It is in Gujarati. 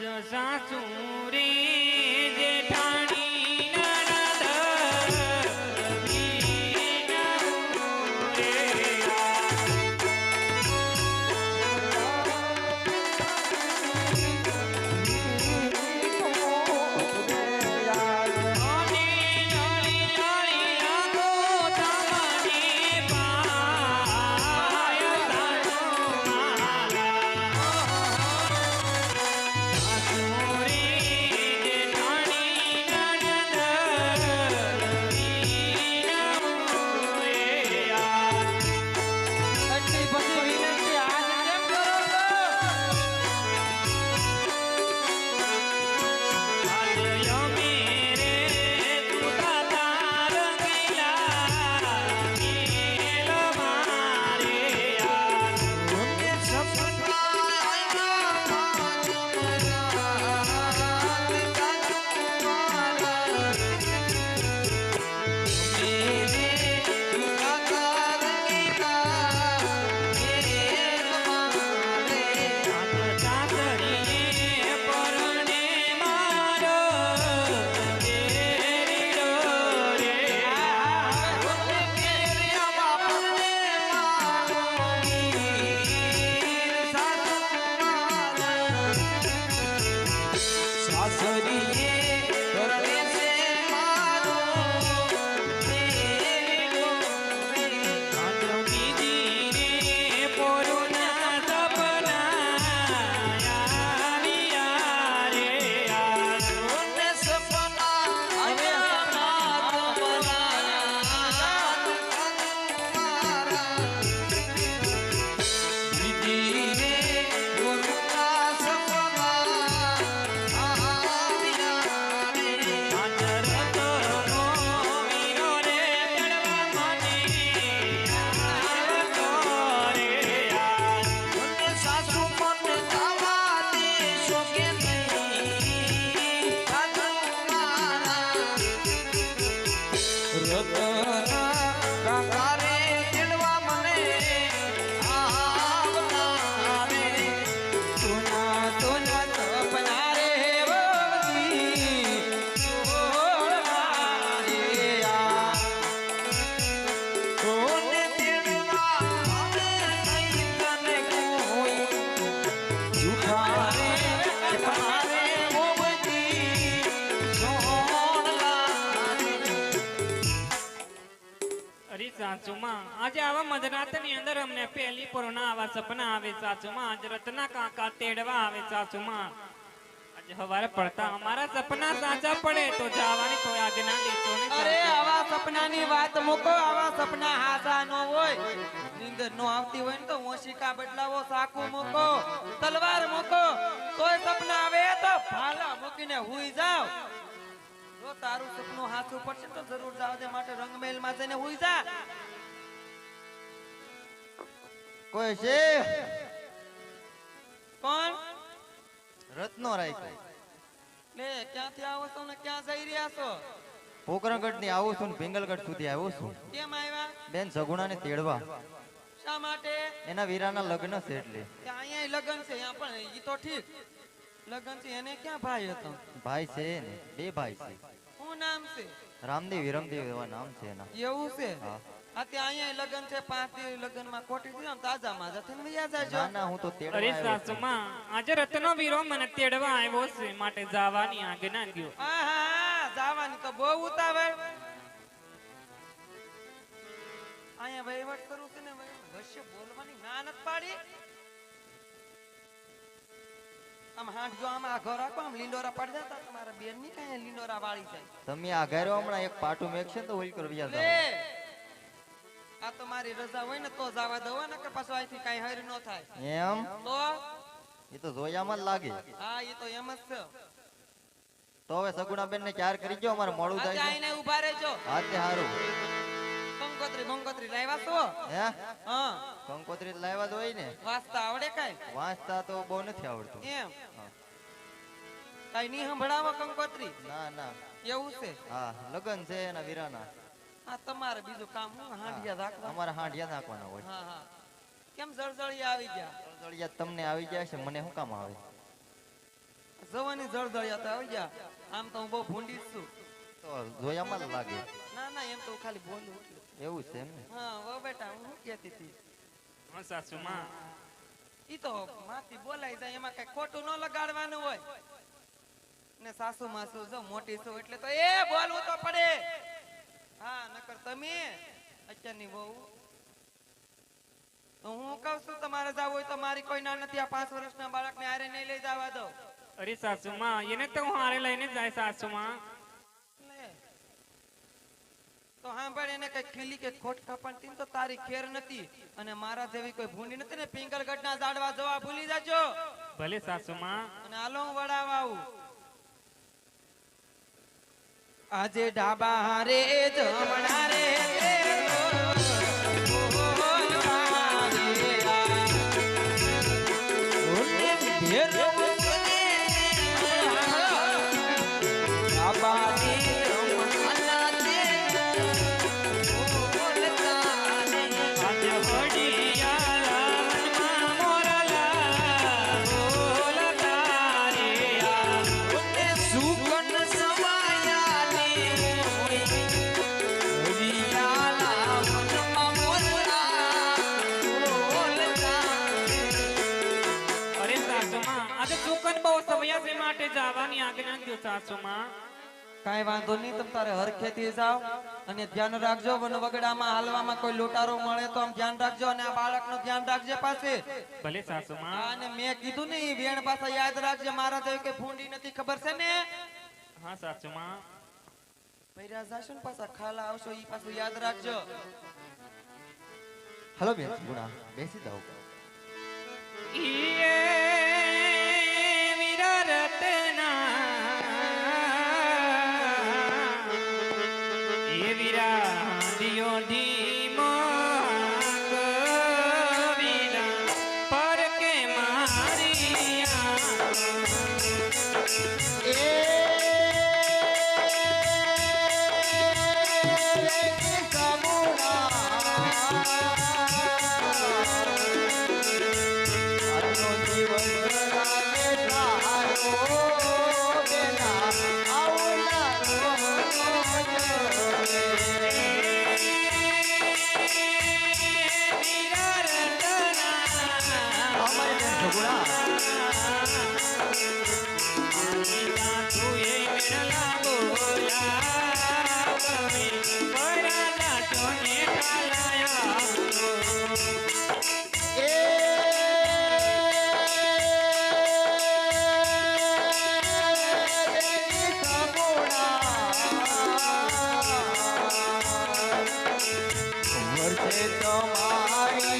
જો સાસુરી આજો અરે સાચુમાં. આજે આવા મધરાતની અંદર અમને પહેલી પૂર્ણ આવા સપના આવે સાચુમાં. આજ રત્ના કાકા તેડવા આવે સાચુમાં. આજે હવારે પડતા અમારા સપના સાચા પડે તો જવાની કોઈ આજ્ઞા દેશો ને અરે આવા સપનાની વાત મૂકો આવા સપના હાસા નો હોય. નીંદર નો આવતી હોય ને તો ઓશિકા બદલાવો સાકુ મૂકો. તલવાર મૂકો. તોય સપના આવે તો ભાલા મૂકીને હુઈ જાવ જો તારું સપનું હાચું પડશે તો જરૂર જાવજે માટે રંગમેલમાં જઈને હુઈ જા. કોઈ છે? કોણ? રત્નો રાખ્યો લે ક્યાંથી આવો છો ને ક્યાં જઈ રહ્યા છો? પોકરણગઢની આવું છું ને સુધી આવું છું. કેમ આવ્યા બેન સગુણા ને તેડવા. શા માટે? એના વીરાના લગ્ન છે એટલે. અહીંયા લગ્ન છે અહીંયા પણ ઈ તો ઠીક. લગ્ન છે એને ક્યાં ભાઈ હતો? ભાઈ છે ને બે ભાઈ છે. શું નામ છે? રામદેવ વિરમદેવ એવા નામ છે એના. એવું છે? હા. આ અહીંયા લગન છે પાંચ દી લગનમાં કોટી દીધા તાજા માજા થઈને વયા જાજો ના ના હું તો તેડવા અરે આવ્યો છું. આજે રત્નો વીરો મને તેડવા આવ્યો છે માટે જવાની આજ્ઞા દ્યો આહા, જાવાની તો બહુ ઉતાવળ અહીંયા વહીવટ કરું છે ને. બોલવાની ના પાડી આમ હાથ જો આમ આઘો રાખો આમ લીંડોરા પડી જતા તમારા બેનની કઈ લીંડોરા વાળી જાય તમે આ ઘરે હમણાં એક પાટું મેકશે તો ઓલ કરી લે આ તો મારી રજા હોય ને તો જવા દો ને કે પાછો અહીંથી કઈ હરી ન થાય. એમ? તો? એ તો જોયામાં જ લાગે. હા એ તો એમ જ છે. તો હવે સગુણા બેન ને ચાર કરી જો અમારે મોડું થાય આઈને ઊભા રહેજો. હા તે સારું કંકોત્રી બંકોત્રી લાવ્યા તો હે? હા. કંકોત્રી લાવ્યા હોય ને. વાંચતા આવડે કઈ? વાંચતા તો બહુ નથી આવડતું. એમ. કઈ નહીં સંભળાવો કંકોત્રી? ના ના. એવું છે? હા લગન છે એના વીરાના. આ તમારે બીજું કામ હું હાંડિયા રાખવા? અમારે હાંડિયા રાખવાના હોય. હા હા. કેમ જળજળી આવી ગયા? જળજળિયા તમને આવી ગયા છે મને શું કામ આવે? જવાની જળજળિયા તો આવી ગયા. આમ તો હું બહુ ભૂંડી છું. તો જોયામાં જ લાગે. ના ના એમ તો હું ખાલી બોલું એવું છે એમ ને? હા વો બેટા હું શું કહેતી હતી? હા સાસુમાં ઈ તો માથી બોલાઈ જાય એમાં કઈ ખોટું ન લગાડવાનું હોય. ને સાસુ માસુ જો મોટી છું એટલે તો એ બોલવું તો પડે. હા નકર તમે અત્યારની બહુ તો હું કહું છું તમારે જાવું હોય તો મારી કોઈ ના નથી. આ પાંચ વર્ષના બાળકને આરે નહીં લઈ જવા દો. અરે સાસુમાં એને તો હું આરે લઈને જાય સાસુમાં. તો સાંભળ એને કઈ ખીલી કે ખોટ કાપણતી તો તારી ખેર નથી. અને મારા જેવી કોઈ ભૂંડી નથી ને પિંગલગઢના જાડવા જવા ભૂલી જાજો. ભલે સાસુમાં. અને હાલો હું વડાવા આવું. આજે ડાબા રે જમણા રે બોલવા સાસુમાં આજે સુકન બહુ સવયાસી માટે જવાની આજ્ઞા દો સાસુમાં કાઈ વાંધો નહીં તમે તારે હરખેથી જાવ અને ધ્યાન રાખજો વન વગડામાં હાલવામાં કોઈ લૂંટારો મળે તો આમ ધ્યાન રાખજો અને આ બાળકનું ધ્યાન રાખજે પાસે. ભલે સાસુમાં અને મેં કીધું ને વેણ પાસે યાદ રાખજે મારા જેવી કે ફૂંડી નથી ખબર છે ને? હા સાસુમાં પૈરા જાશો ને પાછા ખાલા આવશો ઈ પાછું યાદ રાખજો. હલો બેન ગુણા બેસી જાઓ. ઈએ নডি তোমারি